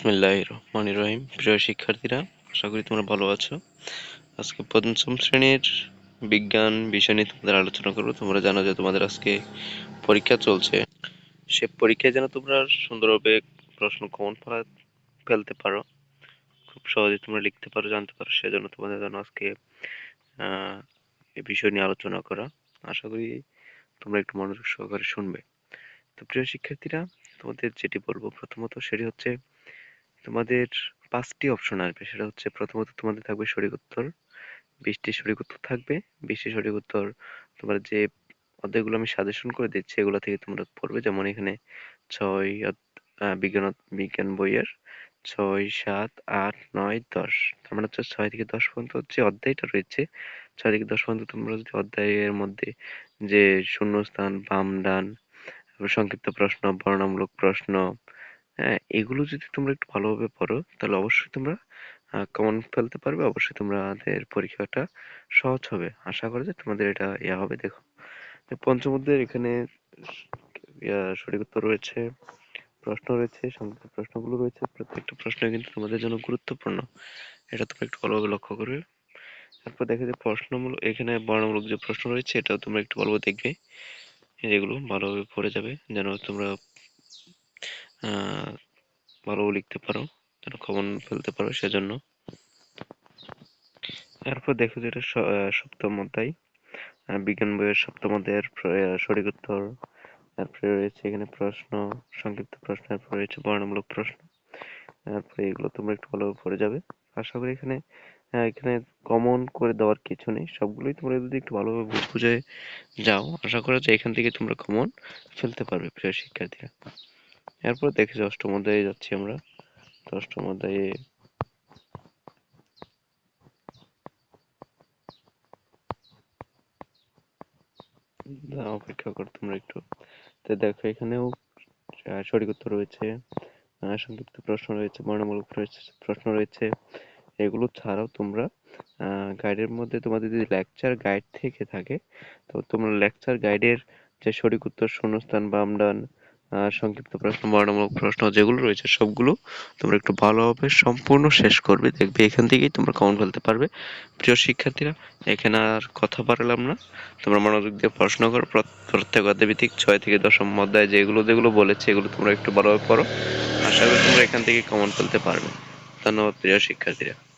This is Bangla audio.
বিসমিল্লাহ রহমান রহিম। প্রিয় শিক্ষার্থীরা, আশা করি তোমরা ভালো আছো। আজকে পঞ্চম শ্রেণির বিজ্ঞান বিষয় নিয়ে তোমাদের আলোচনা করব। তোমরা জানো যে তোমাদের আজকে পরীক্ষা চলছে। সে পরীক্ষায় যেন তোমরা সুন্দরভাবে প্রশ্ন কমন ফেলা ফেলতে পারো। খুব সহজে তোমরা লিখতে পারো, জানতে পারো। সেজন্য তোমাদের জন্য আজকে এই বিষয় নিয়ে আলোচনা করা। আশা করি তোমরা একটু মনোযোগ সহকারে শুনবে। তো প্রিয় শিক্ষার্থীরা, তোমাদের যেটি বলব প্রথমত সেটি হচ্ছে তোমাদের পাঁচটি অপশন আসবে। সেটা হচ্ছে প্রথমত তোমাদের থাকবে সঠিক উত্তর, বিশটি সঠিক উত্তর থাকবে, বিশটি সঠিক উত্তর তোমার যে অধ্যায়গুলো আমি সাজেশন করে দিচ্ছি, এগুলো থেকে তোমরা পড়বে। যেমন এখানে ছয় বিজ্ঞান বিজ্ঞান বইয়ের ছয়, সাত, আট, নয়, দশ। তার মানে হচ্ছে ছয় থেকে দশ পর্যন্ত যে অধ্যায়টা রয়েছে, ছয় থেকে দশ পর্যন্ত তোমরা যদি অধ্যায়ের মধ্যে যে শূন্যস্থান, বাম ডান সংক্ষিপ্ত প্রশ্ন, বর্ণনামূলক প্রশ্ন হ্যাঁ এগুলো যদি তোমরা একটু ভালোভাবে পড়ো, তাহলে অবশ্যই তোমরা কমন ফেলতে পারবে। অবশ্যই তোমাদের পরীক্ষাটা সহজ হবে। আশা করা যায় তোমাদের এটা ইয়া হবে। দেখো পঞ্চম এখানে সঠিক উত্তর রয়েছে, প্রশ্ন রয়েছে, সংক্ষিপ্ত প্রশ্নগুলো রয়েছে। প্রত্যেকটা প্রশ্ন কিন্তু তোমাদের জন্য গুরুত্বপূর্ণ। এটা তোমরা একটু ভালোভাবে লক্ষ্য করবে। তারপর দেখা যায় প্রশ্নমূলক এখানে বর্ণমূলক যে প্রশ্ন রয়েছে, এটাও তোমরা একটু ভালোভাবে দেখবে। এগুলো ভালোভাবে পড়ে যাবে, যেন তোমরা ভালোভাবে লিখতে পারো, যেন কমন ফেলতে পারো সেজন্য। এরপর দেখো যেটা সপ্তম অধ্যায়। বিজ্ঞান বইয়ের সপ্তম অধ্যায়ের সঠিক উত্তর। তারপরে রয়েছে এখানে প্রশ্ন, সংক্ষিপ্ত প্রশ্ন এরপর রয়েছে বর্ণমূলক প্রশ্ন। তারপরে এগুলো তোমরা একটু ভালোভাবে পড়ে যাবে। আশা করি এখানে এখানে কমন করে দেওয়ার কিছু নেই। সবগুলোই তোমরা যদি একটু ভালোভাবে বুঝে যাও, আশা করা যায় এখান থেকে তোমরা কমন ফেলতে পারবে, প্রিয় শিক্ষার্থীরা। এরপর দেখেছি অষ্টম অধ্যায়ে যাচ্ছি আমরা। তো অষ্টম অধ্যায়ে অপেক্ষা কর তোমরা একটু। তো দেখো এখানেও সঠিক উত্তর রয়েছে। সংক্ষিপ্ত প্রশ্ন রয়েছে বর্ণমূলক প্রশ্ন রয়েছে। এগুলো ছাড়াও তোমরা গাইডের মধ্যে তোমাদের যদি লেকচার গাইড থেকে থাকে তো তোমরা লেকচার গাইডের যে সঠিক উত্তর শূন্যস্থান বাম ডান আহ, সংক্ষিপ্ত প্রশ্ন বর্ণমূলক প্রশ্ন যেগুলো রয়েছে সবগুলো তোমরা একটু ভালোভাবে সম্পূর্ণ শেষ করবে, দেখবে এখান থেকেই তোমরা কমন ফেলতে পারবে। প্রিয় শিক্ষার্থীরা, এখানে আর কথা বাড়ালাম না। তোমরা মনোযোগ দিয়ে পড়াশোনা করো, প্র- প্রত্যেক অধ্যায়ভিত্তিক ছয় থেকে দশম অধ্যায় যেগুলো যেগুলো বলেছে, এগুলো তোমরা একটু ভালোভাবে পড়ো। আশা করি তোমরা এখান থেকে কমন ফেলতে পারবে। ধন্যবাদ প্রিয় শিক্ষার্থীরা।